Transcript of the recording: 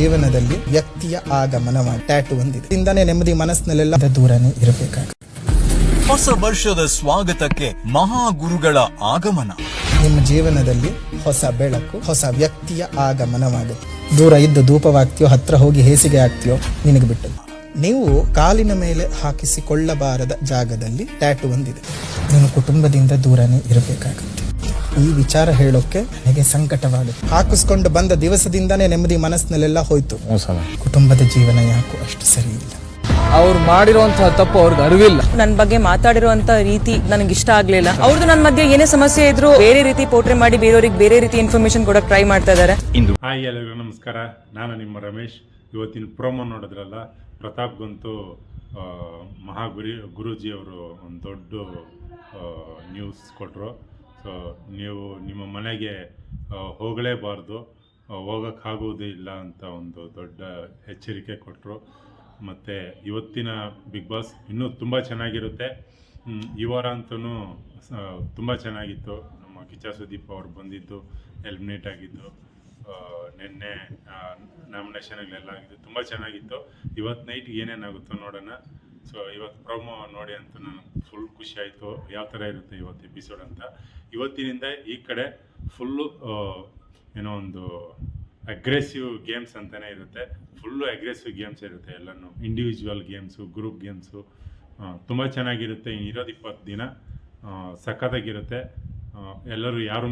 ಜೀವನದಲ್ಲಿ ವ್ಯಕ್ತಿಯ ಆಗಮನವಾಗಿ ಟ್ಯಾಟು ಹೊಂದಿದೆ. ಇಂದಾನೆ ನೆಮ್ಮದಿ ಮನಸ್ಸಿನಲ್ಲೆಲ್ಲ ದೂರನೇ ಇರಬೇಕಾಗ. ಹೊಸ ವರ್ಷದ ಸ್ವಾಗತಕ್ಕೆ ಮಹಾಗುರುಗಳ ಆಗಮನ. ನಿಮ್ಮ ಜೀವನದಲ್ಲಿ ಹೊಸ ಬೆಳಕು ಹೊಸ ವ್ಯಕ್ತಿಯ ಆಗಮನವಾಗುತ್ತೆ. ದೂರ ಇದ್ದು ಧೂಪವಾಗ್ತೀಯೋ ಹತ್ರ ಹೋಗಿ ಹೇಸಿಗೆ ಆಗ್ತೀಯೋ ನಿನಗೆ ಬಿಟ್ಟು ನೀವು ಕಾಲಿನ ಮೇಲೆ ಹಾಕಿಸಿಕೊಳ್ಳಬಾರದ ಜಾಗದಲ್ಲಿ ಟ್ಯಾಟು ಹೊಂದಿದೆ. ನಿಮ್ಮ ಕುಟುಂಬದಿಂದ ದೂರನೇ ಇರಬೇಕಾಗುತ್ತೆ ಈ ವಿಚಾರ ಹೇಳೋಕೆ ನನಗೆ ಸಂಕಟವಾಗುತ್ತೆ ಹಾಕಿಸ್ಕೊಂಡು ಬಂದ ದಿವಸದಿಂದನೇ ನೆಮ್ಮದಿ ಮನಸ್ಸಿನಲ್ಲೆಲ್ಲ ಹೋಯ್ತು. ಕುಟುಂಬದ ಜೀವನ ಯಾಕೋ ಅಷ್ಟು ಸರಿ ಇಲ್ಲ. ಅವ್ರು ಮಾಡಿರುವಂತಹ ತಪ್ಪು ಅವ್ರಿಗೆ ಅರಿವಿಲ್ಲ. ನನ್ನ ಬಗ್ಗೆ ಮಾತಾಡಿರುವಂತ ರೀತಿ ನನಗೆ ಇಷ್ಟ ಆಗ್ಲಿಲ್ಲ. ಅವ್ರದ್ದು ನನ್ನ ಮಧ್ಯೆ ಏನೇ ಸಮಸ್ಯೆ ಇದ್ರು ಬೇರೆ ರೀತಿ ಪೋಟ್ರೆ ಮಾಡಿ ಬೇರೆಯವ್ರಿಗೆ ಬೇರೆ ರೀತಿ ಇನ್ಫಾರ್ಮೇಶನ್ ಕೂಡ ಟ್ರೈ ಮಾಡ್ತಾ ಇದಾರೆ. ಹಾಯ್ ಎಲ್ಲರಿಗೂ ನಮಸ್ಕಾರ. ನಾನು ನಿಮ್ಮ ರಮೇಶ್. ಇವತ್ತಿನ ಪ್ರೋಮೋ ನೋಡಿದ್ರಲ್ಲ? ಪ್ರತಾಪ್ಗಂತೂ ಮಹಾಗುರಿ ಮಹಾಗುರಿ ಗುರೂಜಿಯವರು ಒಂದು ದೊಡ್ಡ ನ್ಯೂಸ್ ಕೊಟ್ಟರು ಸೊ ನೀವು ನಿಮ್ಮ ಮನೆಗೆ ಹೋಗಲೇಬಾರ್ದು. ಆ, ಹೋಗೋಕ್ಕಾಗೋದೇ ಇಲ್ಲ ಅಂತ ಒಂದು ದೊಡ್ಡ ಎಚ್ಚರಿಕೆ ಕೊಟ್ಟರು ಮತ್ತು ಇವತ್ತಿನ ಬಿಗ್ ಬಾಸ್ ಇನ್ನೂ ತುಂಬ ಚೆನ್ನಾಗಿರುತ್ತೆ. ಈ ವಾರ ಅಂತೂ ತುಂಬ ಚೆನ್ನಾಗಿತ್ತು. ನಮ್ಮ ಕಿಚ್ಚ ಸುದೀಪ್ ಅವರು ಬಂದಿದ್ದು ಎಲಿಮಿನೇಟ್ ಆಗಿದ್ದು ನಿನ್ನೆ ನಾಮಿನೇಷನ್ಗಳೆಲ್ಲ ಆಗಿದ್ದು ತುಂಬ ಚೆನ್ನಾಗಿತ್ತು. ಇವತ್ತು ನೈಟ್ ಏನೇನಾಗುತ್ತೋ ನೋಡೋಣ. ಸೊ ಇವತ್ತು ಪ್ರೋಮೋ ನೋಡಿ ಅಂತ ನಾನು ಫುಲ್ ಖುಷಿ ಆಯಿತು. ಯಾವ ಥರ ಇರುತ್ತೆ ಇವತ್ತು ಎಪಿಸೋಡ್ ಅಂತ. ಇವತ್ತಿನಿಂದ ಈ ಕಡೆ ಫುಲ್ಲು ಏನೋ ಒಂದು ಅಗ್ರೆಸಿವ್ ಗೇಮ್ಸ್ ಅಂತಲೇ ಇರುತ್ತೆ. ಫುಲ್ಲು ಅಗ್ರೆಸಿವ್ ಗೇಮ್ಸ್ ಇರುತ್ತೆ ಎಲ್ಲನೂ. ಇಂಡಿವಿಜುವಲ್ ಗೇಮ್ಸು ಗ್ರೂಪ್ ಗೇಮ್ಸು ತುಂಬ ಚೆನ್ನಾಗಿರುತ್ತೆ. ಇರೋದು ಇಪ್ಪತ್ತು ದಿನ ಸಖತ್ತಾಗಿರುತ್ತೆ. ಎಲ್ಲರೂ ಯಾರು